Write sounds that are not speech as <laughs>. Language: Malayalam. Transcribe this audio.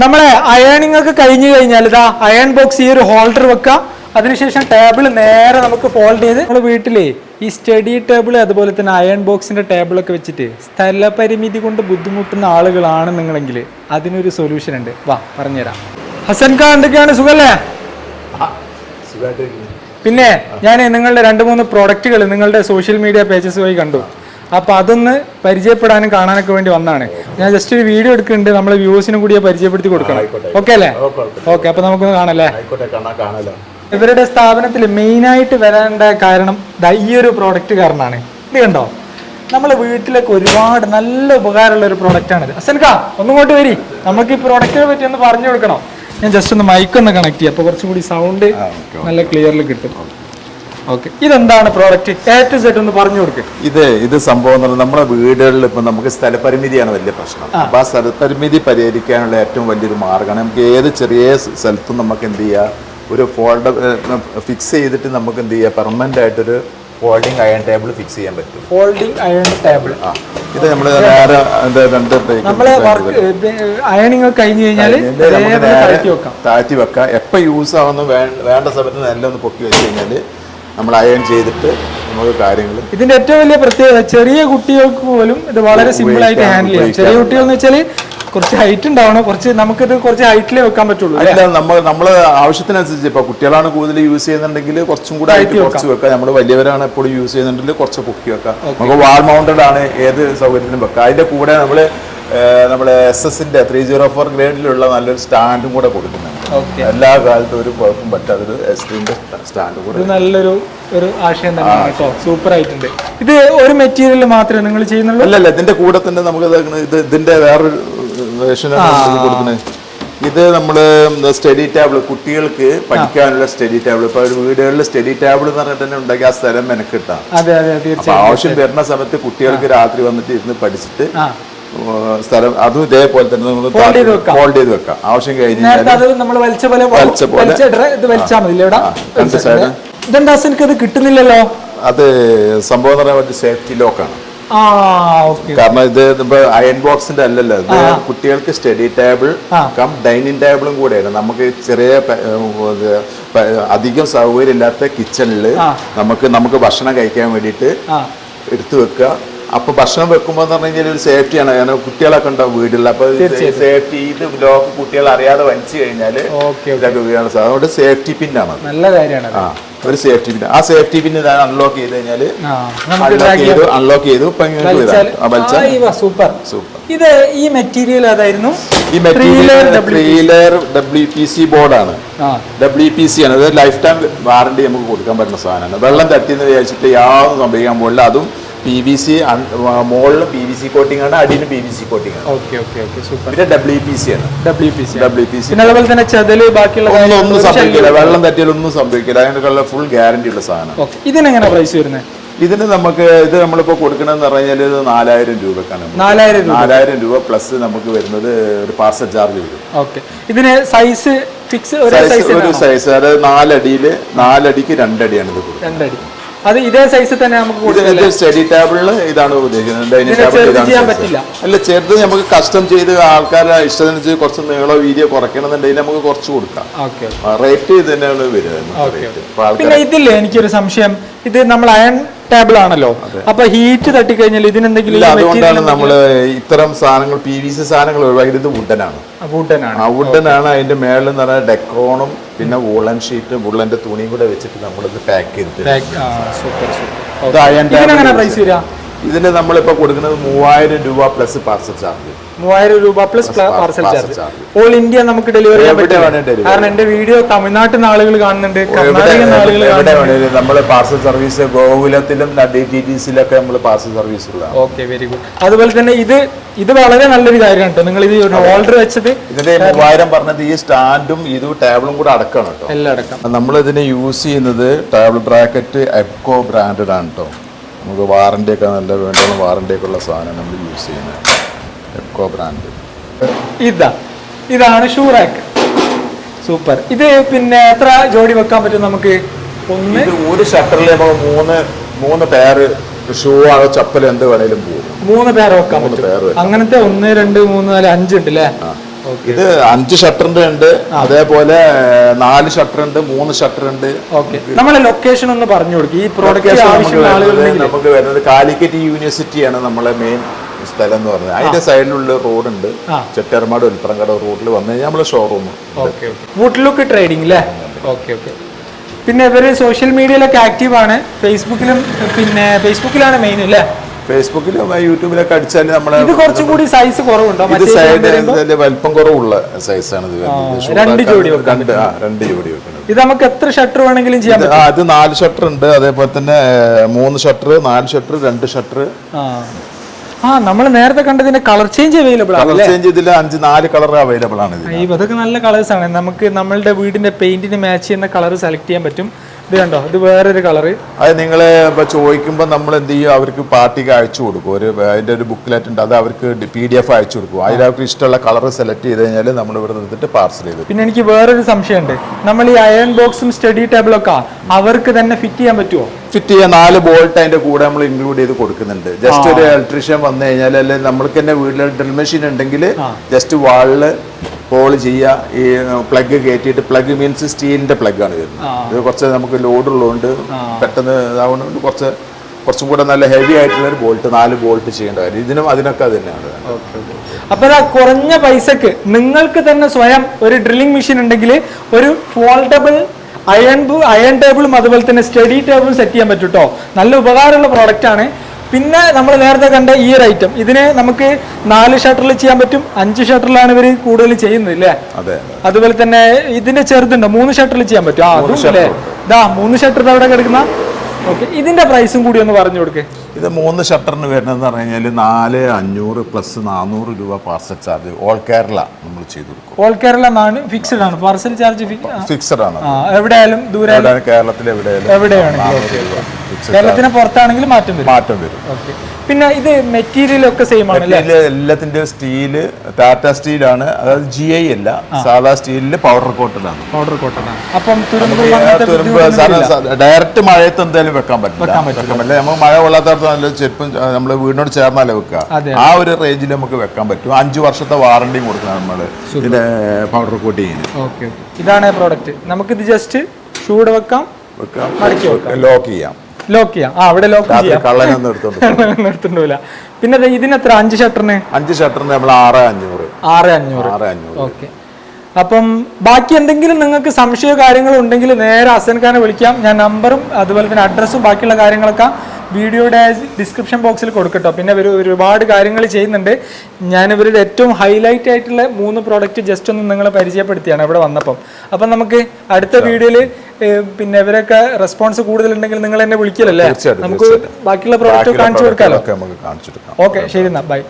നമ്മളെ അയേണിംഗ് ഒക്കെ കഴിഞ്ഞു കഴിഞ്ഞാൽ ഇതാ അയൺ ബോക്സ് ഈ ഒരു ഹോൾഡർ വെക്കുക അതിനുശേഷം ടേബിൾ നേരെ നമുക്ക് ഫോൾഡ് ചെയ്ത് നമ്മൾ വീട്ടിലേ ഈ സ്റ്റഡി ടേബിൾ അതുപോലെ തന്നെ അയൺ ബോക്സിന്റെ ടേബിൾ ഒക്കെ വെച്ചിട്ട് സ്ഥലപരിമിതി കൊണ്ട് ബുദ്ധിമുട്ടുന്ന ആളുകളാണ് നിങ്ങളെങ്കിൽ. അതിനൊരു സൊല്യൂഷൻ ഉണ്ട്. വാ പറഞ്ഞുതരാം. ഹസൻ ഖാൻ എന്തൊക്കെയാണ്? സുഖല്ലേ? പിന്നെ ഞാൻ നിങ്ങളുടെ രണ്ട് മൂന്ന് പ്രോഡക്റ്റുകൾ നിങ്ങളുടെ സോഷ്യൽ മീഡിയ പേജസ് വഴി കണ്ടു. അപ്പൊ അതൊന്ന് പരിചയപ്പെടാനും കാണാനൊക്കെ വേണ്ടി വന്നാണ്. ഞാൻ ജസ്റ്റ് ഒരു വീഡിയോ എടുക്കുന്നുണ്ട്. നമ്മളെ വ്യൂസിനും കൂടി പരിചയപ്പെടുത്തി കൊടുക്കണം. ഓക്കെ അല്ലേ? ഓക്കെ അപ്പോൾ നമുക്കൊന്ന് കാണല്ലേ ഇവരുടെ സ്ഥാപനത്തിൽ മെയിനായിട്ട് വരേണ്ട കാരണം ഈ ഒരു പ്രോഡക്റ്റ് കാരണമാണ് ഇത് കണ്ടോ? നമ്മളെ വീട്ടിലൊക്കെ ഒരുപാട് നല്ല ഉപകാരമുള്ള ഒരു പ്രോഡക്റ്റ് ആണ് അസൻകാ ഒന്നുകൊണ്ട് വരി. നമുക്ക് ഈ പ്രോഡക്റ്റിനെ പറ്റി ഒന്ന് പറഞ്ഞു കൊടുക്കണം? ഞാൻ ജസ്റ്റ് ഒന്ന് മൈക്ക് ഒന്ന് കണക്ട് ചെയ്യാം. അപ്പോൾ കുറച്ചും കൂടി സൗണ്ട് നല്ല ക്ലിയറിൽ കിട്ടും. ഓക്കെ. ഇതെന്താണ് പ്രോഡക്റ്റ് എ ടു സെറ്റ് ഒന്ന് പറഞ്ഞു കൊടുക്കുക ഇത് ഇത് സംഭവം എന്ന് പറഞ്ഞാൽ നമ്മുടെ വീടുകളിൽ ഇപ്പൊ നമുക്ക് സ്ഥലപരിമിതിയാണ് വലിയ പ്രശ്നം. അപ്പൊ ആ സ്ഥലപരിമിതി പരിഹരിക്കാനുള്ള ഏറ്റവും വലിയൊരു മാർഗമാണ് നമുക്ക് ഏത് ചെറിയ സ്ഥലത്തും നമുക്ക് എന്ത് ചെയ്യുക ഒരു ഫോൾഡ് ഫിക്സ് ചെയ്തിട്ട് നമുക്ക് എന്ത് ചെയ്യാം? പെർമനന്റ് ആയിട്ടൊരു ഫോൾഡിംഗ് അയൺ ടേബിൾ ഫിക്സ് ചെയ്യാൻ പറ്റും. ഫോൾഡിംഗ് അയൺ ടേബിൾ ആ. ഇത് നമ്മൾ നേരെ രണ്ട് നമ്മളെ അയണിങ് ഒക്കെ കഴിഞ്ഞ് കഴിഞ്ഞാൽ താഴ്ത്തി വെക്കാം. എപ്പോൾ യൂസ് ആവുന്ന വേണ്ട സമയത്ത് നല്ല ഒന്ന് പൊക്കി വെച്ച് കഴിഞ്ഞാൽ നമ്മൾ അയൺ ചെയ്തിട്ട് നമുക്ക് കാര്യങ്ങൾ ഇതിന്റെ ഏറ്റവും വലിയ പ്രത്യേകത ചെറിയ കുട്ടികൾക്ക് പോലും ഇത് വളരെ സിമ്പിൾ ആയിട്ട് ഹാൻഡിൽ ചെയ്യാം. ചെറിയ കുട്ടികൾ എന്ന് വെച്ചാൽ കുറച്ച് ഹൈറ്റ് ഉണ്ടാവണം. കുറച്ച് നമുക്കിത് കുറച്ച് ഹൈറ്റിലേ വെക്കാൻ പറ്റുള്ളൂ അല്ല? നമ്മൾ നമ്മൾ ആവശ്യത്തിനനുസരിച്ച് ഇപ്പൊ കുട്ടികളാണ് കൂടുതൽ യൂസ് ചെയ്യുന്നുണ്ടെങ്കിൽ കുറച്ചും കൂടെ ഹൈറ്റ് കുറച്ച് വെക്കാം. നമ്മൾ വലിയവരാണ് എപ്പോഴും യൂസ് ചെയ്യുന്നുണ്ടെങ്കിൽ കുറച്ച് പൊക്കി വെക്കാം. നമുക്ക് വാൾ മൗണ്ടഡ് ആണ് ഏത് സൗകര്യത്തിനും വെക്കാം. അതിന്റെ കൂടെ നമ്മൾ നമ്മുടെ എസ് എസിന്റെ ത്രീ സീറോ ഫോർ ഗ്രേഡിലുള്ള നല്ലൊരു സ്റ്റാൻഡും കൂടെ കൊടുക്കുന്നുണ്ട്. Okay. എല്ലാ കാലത്തും ഒരു കുഴപ്പം പറ്റാത്തൊരു എസിന്റെ സ്റ്റാൻഡ് കൂടെ ഇത് നല്ലൊരു ഒരു ആശയം തന്നെയാണ് കേട്ടോ. സൂപ്പർ ആയിട്ടുണ്ട്. ഇത് ഒരു മെറ്റീരിയൽ മാത്രമേ നിങ്ങൾ ചെയ്യുന്നുള്ളൂ? അല്ലല്ല ഇതിന്റെ കൂടെ തന്നെ നമുക്ക് ഇത് ഇതിന്റെ വേറൊരു വേഷനാണ് കൊടുക്കുന്നത് ഇത് നമ്മൾ സ്റ്റഡി ടേബിൾ കുട്ടികൾക്ക് പഠിക്കാനുള്ള സ്റ്റഡി ടേബിൾ ഇപ്പൊ വീടുകളിൽ സ്റ്റഡി ടേബിൾ എന്ന് പറഞ്ഞിട്ട് തന്നെ ഉണ്ടാക്കി ആ സ്ഥലം മെനക്കിട്ടാം. അതെ അതെ അപ്പൊ ആവശ്യം വരുന്ന സമയത്ത് കുട്ടികൾക്ക് രാത്രി വന്നിട്ട് ഇരുന്ന് പഠിച്ചിട്ട് സ്ഥലം അതും ഇതേപോലെ തന്നെ നമ്മൾ ഹോൾഡ് ചെയ്ത് വെക്കുക ഫോൾഡ് ചെയ്ത് വെക്കാം. ആവശ്യം കഴിഞ്ഞ് കഴിഞ്ഞാൽ. ഇതെന്താ എനിക്ക് അത് കിട്ടുന്നില്ലല്ലോ? അത് സംഭവം എന്ന് പറയാൻ സേഫ്റ്റി ലോക്കാണ് കാരണം ഇത് അയൺ ബോക്സിന്റെ അല്ലല്ലോ. ഇത് കുട്ടികൾക്ക് സ്റ്റഡി ടേബിൾ കം ഡൈനിങ് ടേബിളും കൂടെയാണ്. നമുക്ക് ചെറിയ അധികം സൗകര്യം ഇല്ലാത്ത കിച്ചണിൽ നമുക്ക് നമുക്ക് ഭക്ഷണം കഴിക്കാൻ വേണ്ടിയിട്ട് എടുത്തു വെക്കുക. അപ്പൊ ഭക്ഷണം വെക്കുമ്പോൾ എന്ന് പറഞ്ഞു കഴിഞ്ഞാൽ ഒരു സേഫ്റ്റിയാണ് കാരണം കുട്ടികളൊക്കെ ഉണ്ടാവും വീട്ടിൽ അപ്പൊ സേഫ്റ്റി ഇത് ലോക്ക് കുട്ടികൾ അറിയാതെ വലിച്ചു കഴിഞ്ഞാൽ ഓക്കെ ഇതൊക്കെ വീഴാൻ സാധ്യത അതുകൊണ്ട് സേഫ്റ്റി പിന്നാണ്. നല്ല കാര്യമാണ് ആ ഒരു സേഫ്റ്റി പിൻ ആ സേഫ്റ്റി പിൻ ഇതാണ് അൺലോക്ക് ചെയ്ത് കഴിഞ്ഞാൽ അൺലോക്ക് ചെയ്തു അൺലോക്ക് ചെയ്തു സൂപ്പർ. സൂപ്പർ. ഇത് ഈ മെറ്റീരിയൽ അതായിരുന്നു. ഈ material. Three W P C ബോർഡാണ് ഡബ്ല്യു പി സി ആണ്. അത് ലൈഫ് ടൈം വാറണ്ടി നമുക്ക് കൊടുക്കാൻ പറ്റുന്ന സാധനമാണ്. വെള്ളം തട്ടിയെന്ന് വിചാരിച്ചിട്ട് യാതൊന്നും സംഭവിക്കാൻ പോകില്ല അതും പി വി സി മുകളിൽ പി വി സി കോട്ടിംഗ് ആണ് അടിയിൽ പി വി സി കോട്ടിംഗ് ആണ്. ഓക്കെ ഓക്കെ ഓക്കെ സൂപ്പർ പിന്നെ ഡബ്ല്യു പി സി ആണ്. W P C W P C പിന്നെ അതുപോലെ തന്നെ ചതൽ ബാക്കിയുള്ള ഒന്നും സംഭവിക്കില്ല. വെള്ളം തട്ടിയാൽ ഒന്നും സംഭവിക്കില്ല. അതിനൊക്കെ ഫുൾ ഗ്യാരണ്ടി ഉള്ള സാധനം. ഇതിനെങ്ങനെ പ്രൈസ് വരുന്നത് ഇതിന് നമുക്ക് ഇത് നമ്മളിപ്പോ കൊടുക്കണമെന്ന് പറഞ്ഞു കഴിഞ്ഞാൽ ഇത് നാലായിരം രൂപക്കാണ് നാലായിരം രൂപ. നാലായിരം രൂപ പ്ലസ് നമുക്ക് വരുന്നത് ഒരു പാർസൽ ചാർജ് വരും. ഓക്കെ ഇതിന് സൈസ് ഫിക്സ് ഒരു സൈസ് സൈസ് ഒരു സൈസ് അതായത് നാലടിയിൽ നാലടിക്ക് രണ്ടടിയാണ് ഇത് രണ്ടടി. അത് ഇതേ സൈസ് തന്നെ നമുക്ക് സ്റ്റഡി ടേബിളിൽ ഇതാണ് ഉദ്ദേശിക്കുന്നത് ഡൈനിങ് ടേബിൾ പറ്റില്ല. അല്ല ചെറുത് നമുക്ക് കസ്റ്റം ചെയ്ത് ആൾക്കാരുടെ ഇഷ്ടത്തിനനുസരിച്ച് കുറച്ച് നീളോ വീതിയോ കുറയ്ക്കണമെന്നുണ്ടെങ്കിൽ നമുക്ക് കുറച്ച് കൊടുക്കാം. റേറ്റ് ഇത് തന്നെയാണ് വരുന്നത് പിന്നെ ഇതില്ലേ എനിക്കൊരു സംശയം. ഇത് നമ്മൾ അയൺ ടേബിൾ ആണല്ലോ. അപ്പൊ ഹീറ്റ് തട്ടിക്കഴിഞ്ഞാൽ ഇതിനെന്തെങ്കിലും അതുകൊണ്ടാണ് നമ്മൾ ഇത്തരം സാധനങ്ങൾ പി വി സി സാധനങ്ങൾ ഒഴിവാക്കിയത് വുഡനാണ് വുഡനാണ് അതിന്റെ മേളിൽ എന്ന് പറഞ്ഞാൽ ഡെക്കോണും പിന്നെ വൂളൻ ഷീറ്റ് വുള്ളന്റെ തുണിയും കൂടെ വെച്ചിട്ട് നമ്മളിത് പാക്ക് ചെയ്തിട്ട് സൂപ്പർ സൂപ്പർ പ്രൈസ് വരിക? ഇതിന് നമ്മളിപ്പോ കൊടുക്കുന്നത് മൂവായിരം രൂപ പ്ലസ് പാർസൽ ചാർജ് മൂവായിരം രൂപ plus parcel charge. All India നമുക്ക് ഡെലിവറി ചെയ്യാൻ കാരണം എന്റെ വീഡിയോ തമിഴ്നാട്ടിൽ നിന്ന് ആളുകൾ കാണുന്നുണ്ട് നമ്മൾ കർണാടകയിൽ ആളുകൾ കാണുന്നുണ്ട്. പാർസൽ സർവീസ് ഗോകുലത്തിലും ഡി ടി ടി സിയിലൊക്കെ നമ്മൾ parcel service okay very good അതുപോലെ തന്നെ ഇത് ഇത് വളരെ നല്ലൊരു കാര്യമാണ് കേട്ടോ. നിങ്ങൾ ഇത് ഓർഡർ വെച്ചത് ഇതിന്റെ മൂവായിരം പറഞ്ഞത് ഈ സ്റ്റാൻഡും ഇതും ടേബിളും കൂടെ അടക്കണം കേട്ടോ. എല്ലാം അടക്കം. നമ്മൾ ഇതിന് യൂസ് ചെയ്യുന്നത് ടേബിൾ ബ്രാക്കറ്റ് എപ്കോ ബ്രാൻഡഡ് ആണ് കേട്ടോ. നമുക്ക് വാറന്റി ഒക്കെ നല്ല വേണ്ട വാറന്റി ഒക്കെ ഉള്ള സാധനം നമ്മൾ യൂസ് ചെയ്യുന്നത്. എക്കോ ബ്രാൻഡ് ഇതാ. ഇതാണ് ഷൂ റാക്ക് സൂപ്പർ ഇത് പിന്നെ എത്ര ജോഡി വെക്കാൻ പറ്റും നമുക്ക്? ഒന്ന്. ഒരു ഷട്ടറിൽ നമുക്ക് മൂന്ന് മൂന്ന് പേര് ഷൂ ആണോ ചപ്പൽ എന്ത് വേണേലും പോകും മൂന്ന് പേർ വെക്കാൻ പറ്റും. അങ്ങനത്തെ ഒന്ന് രണ്ട് മൂന്ന് നാല് അഞ്ച് ഉണ്ട് അല്ലേ ഇത് അഞ്ച് ഷട്ടറിന്റെ ഉണ്ട്. അതേപോലെ നാല് ഷട്ടർ ഉണ്ട് മൂന്ന് ഷട്ടർ ഉണ്ട് ഓക്കെ നമ്മളെ ലൊക്കേഷൻ ഒന്ന് പറഞ്ഞു കൊടുക്കും. ഈ പ്രോഡക്റ്റ് നമുക്ക് വരുന്നത് കാലിക്കറ്റ് യൂണിവേഴ്സിറ്റിയാണ് നമ്മളെ മെയിൻ സ്ഥലം എന്ന് പറഞ്ഞത്. അതിന്റെ സൈഡിലുള്ള റോഡ് ഉണ്ട് ചെട്ടേർമാട് ഉൽപ്പറങ്കട റോഡിൽ വന്നു കഴിഞ്ഞാൽ നമ്മളെ showroom okay okay wood look trading അല്ലേ ഓക്കെ ഓക്കെ പിന്നെ ഇവർ സോഷ്യൽ മീഡിയയിലൊക്കെ ആക്റ്റീവ് ആണ്. ഫേസ്ബുക്കിലും പിന്നെ ഫേസ്ബുക്കിലാണ് മെയിൻ അല്ലേ ഫേസ്ബുക്കിലും യൂട്യൂബിലൊക്കെ അടിച്ചാൽ നമ്മളെ ഇത് കുറച്ചും കൂടി സൈസ് കുറവുണ്ടോ? ഇത് സൈഡ് വലിപ്പം കുറവുള്ള സൈസാണ് ഇത് വരുന്നത്. രണ്ട് ജോഡി. രണ്ട് ആ രണ്ട് ജോഡി വെക്കുന്നത് ഇത് നമുക്ക് എത്ര ഷട്ടർ വേണമെങ്കിലും ചെയ്യാൻ ഇത് അത് നാല് ഷട്ടർ ഉണ്ട്. അതേപോലെ തന്നെ മൂന്ന് ഷട്ടർ നാല് ഷട്ടർ രണ്ട് ഷട്ടർ ആ. നമ്മൾ നേരത്തെ കണ്ടതിന്റെ കളർ ചേഞ്ച് അവൈലബിൾ ആണ് കളർ ചേഞ്ച് ഇതിൽ അഞ്ച് നാല് കളർ അവൈലബിൾ ആണ് ഇതൊക്കെ നല്ല കളേഴ്സ് ആണ്. നമുക്ക് നമ്മളുടെ വീടിന്റെ പെയിന്റിന് മാച്ച് ചെയ്യുന്ന കളർ സെലക്ട് ചെയ്യാൻ പറ്റും. ഇത് കണ്ടോ? ഇത് വേറൊരു കളറ് അത് നിങ്ങൾ ഇപ്പൊ ചോദിക്കുമ്പോൾ നമ്മൾ എന്ത് ചെയ്യും? അവർക്ക് പാർട്ടിക്ക് അയച്ചു കൊടുക്കും. ഒരു അതിന്റെ ഒരു ബുക്കിലെറ്റ് ഉണ്ട്. അത് അവർക്ക് പി ഡി എഫ് അയച്ചു കൊടുക്കും. അതിൽ അവർക്ക് ഇഷ്ടമുള്ള കളർ സെലക്ട് ചെയ്ത് കഴിഞ്ഞാൽ നമ്മൾ ഇവിടെ നിന്നിട്ട് പാർസൽ ചെയ്തു പിന്നെ എനിക്ക് വേറൊരു സംശയമുണ്ട്. നമ്മൾ ഈ അയൺ ബോക്സും സ്റ്റഡി ടേബിളൊക്കെ അവർക്ക് തന്നെ ഫിറ്റ് ചെയ്യാൻ പറ്റുമോ ഫിറ്റ് ചെയ്യാൻ നാല് ബോൾട്ട് അതിന്റെ കൂടെ നമ്മൾ ഇൻക്ലൂഡ് ചെയ്ത് കൊടുക്കുന്നുണ്ട്. ജസ്റ്റ് ഒരു ഇലക്ട്രീഷ്യൻ വന്നു കഴിഞ്ഞാൽ അല്ലെങ്കിൽ നമ്മൾക്ക് തന്നെ വീട്ടിൽ ഡ്രിൽ മെഷീൻ ഉണ്ടെങ്കിൽ ജസ്റ്റ് വാളിൽ ഹോൾ ചെയ്യുക ഈ പ്ലഗ് കയറ്റിയിട്ട് പ്ലഗ് മീൻസ് സ്റ്റീലിന്റെ പ്ലഗ് ആണ് വരുന്നത്. ഇത് കുറച്ച് നമുക്ക് ലോഡ് ഉള്ളതുകൊണ്ട് പെട്ടെന്ന് ഇതാവുന്നതുകൊണ്ട് കുറച്ച് കുറച്ചും കൂടെ നല്ല ഹെവി ആയിട്ടുള്ള ഒരു ബോൾട്ട് നാല് ബോൾട്ട് ചെയ്യേണ്ട കാര്യം. ഇതിനും അതിനൊക്കെ അത് തന്നെയാണ് അപ്പോൾ ആ കുറഞ്ഞ പൈസക്ക് നിങ്ങൾക്ക് തന്നെ സ്വയം ഒരു ഡ്രില്ലിംഗ് മെഷീൻ ഉണ്ടെങ്കിൽ ഒരു ഫോൾഡബിൾ അയൺ അയൺ ടേബിളും അതുപോലെ തന്നെ സ്റ്റഡി ടേബിളും സെറ്റ് ചെയ്യാൻ പറ്റും കേട്ടോ നല്ല ഉപകാരമുള്ള പ്രോഡക്റ്റ് ആണ്. പിന്നെ നമ്മൾ നേരത്തെ കണ്ട ഈ ഒരു ഐറ്റം ഇതിന് നമുക്ക് നാല് ഷട്ടറിൽ ചെയ്യാൻ പറ്റും. അഞ്ച് ഷട്ടറിലാണ് ഇവർ കൂടുതൽ ചെയ്യുന്നത് അല്ലേ അതെ. അതുപോലെ തന്നെ ഇതിന്റെ ചെറുതുണ്ട്? മൂന്ന് ഷട്ടറിൽ ചെയ്യാൻ പറ്റും. ആ അതും അല്ലേ ഇതാ മൂന്ന് ഷട്ടർ അവിടെ കിടക്കുന്ന ഓക്കെ ഇതിന്റെ പ്രൈസും കൂടി ഒന്ന് പറഞ്ഞു കൊടുക്കേ. ഇത് മൂന്ന് ഷട്ടറിന് വരുന്നതെന്ന് പറഞ്ഞു കഴിഞ്ഞാൽ നാല് അഞ്ഞൂറ് പ്ലസ് നാനൂറ് രൂപ പാർസൽ ചാർജ് ഓൾ കേരള നമ്മൾ ചെയ്തു കൊടുക്കും. ഓൾ കേരള എന്നാണ് ഫിക്സഡ് ആണ്. പാർസൽ ചാർജ് ഫിക്സഡ് ആണ് എവിടെയാലും എവിടെയായാലും ദൂരെ കേരളത്തിൽ എവിടെയാലും എവിടെയാണ് കേരളത്തിന് പുറത്താണെങ്കിൽ മാറ്റം വരും. മാറ്റം വരും. പിന്നെ ഇത് മെറ്റീരിയൽ ഒക്കെ സെയിം ആണ് എല്ലാത്തിന്റെ സ്റ്റീൽ ടാറ്റ സ്റ്റീലാണ് അതായത് ജി ഐ അല്ല സാധാ സ്റ്റീലിൽ പൗഡർ കോട്ടഡാണ് പൗഡർ കോട്ടൺ ആണ്. അപ്പം തുരുമ്പ് ഡയറക്റ്റ് മഴയത്ത് എന്തായാലും വെക്കാൻ പറ്റില്ല. നമുക്ക് മഴ കൊള്ളാത്ത നല്ല ചെരുപ്പും നമ്മൾ വീടിനോട് ചേർന്നാലേ വെക്കുക ആ ഒരു റേഞ്ചിൽ നമുക്ക് വെക്കാൻ പറ്റും. അഞ്ചു വർഷത്തെ വാറണ്ടിയും കൊടുക്കണം നമ്മൾ ഇതിന്റെ പൗഡർ കോട്ട് ചെയ്യുന്നത് ഇതാണ് പ്രോഡക്റ്റ് നമുക്ക് ഇത് ജസ്റ്റ് ചൂട് വെക്കാം. വെക്കാം. ലോക്ക് ചെയ്യാം. ലോക്ക് ചെയ്യാം. ആ അവിടെ ലോക്ക് ചെയ്യാം. കള്ളനൊന്നും എടുത്തോണ്ട്. <laughs> പിന്നെ ഇതിന് ഇതിനെത്ര അഞ്ച് ഷട്ടറിന് അഞ്ച് ഷട്ടറിന് നമ്മൾ ആറ് അഞ്ഞൂറ്. ആറ് അഞ്ഞൂറ്. ആറ് അഞ്ഞൂറ്. ഓക്കെ. അപ്പം ബാക്കി എന്തെങ്കിലും നിങ്ങൾക്ക് സംശയ കാര്യങ്ങൾ ഉണ്ടെങ്കിൽ നേരെ അസൻഖാനെ വിളിക്കാം. ഞാൻ നമ്പറും അതുപോലെ തന്നെ അഡ്രസ്സും ബാക്കിയുള്ള കാര്യങ്ങളൊക്കെ വീഡിയോയുടെ ഡിസ്ക്രിപ്ഷൻ ബോക്സിൽ കൊടുക്കട്ടോ. പിന്നെ ഇവർ ഒരുപാട് കാര്യങ്ങൾ ചെയ്യുന്നുണ്ട്. ഞാൻ ഇവരുടെ ഏറ്റവും ഹൈലൈറ്റ് ആയിട്ടുള്ള മൂന്ന് പ്രോഡക്റ്റ് ജസ്റ്റ് ഒന്ന് നിങ്ങളെ പരിചയപ്പെടുത്തിയാണ് ഇവിടെ വന്നപ്പം. അപ്പം നമുക്ക് അടുത്ത വീഡിയോയിൽ പിന്നെ ഇവരൊക്കെ റെസ്പോൺസ് കൂടുതലുണ്ടെങ്കിൽ നിങ്ങൾ എന്നെ വിളിക്കലല്ലേ? നമുക്ക് ബാക്കിയുള്ള പ്രോഡക്റ്റ് കാണിച്ചു കൊടുക്കാമല്ലോ ഓക്കെ ശരി എന്നാ ബൈ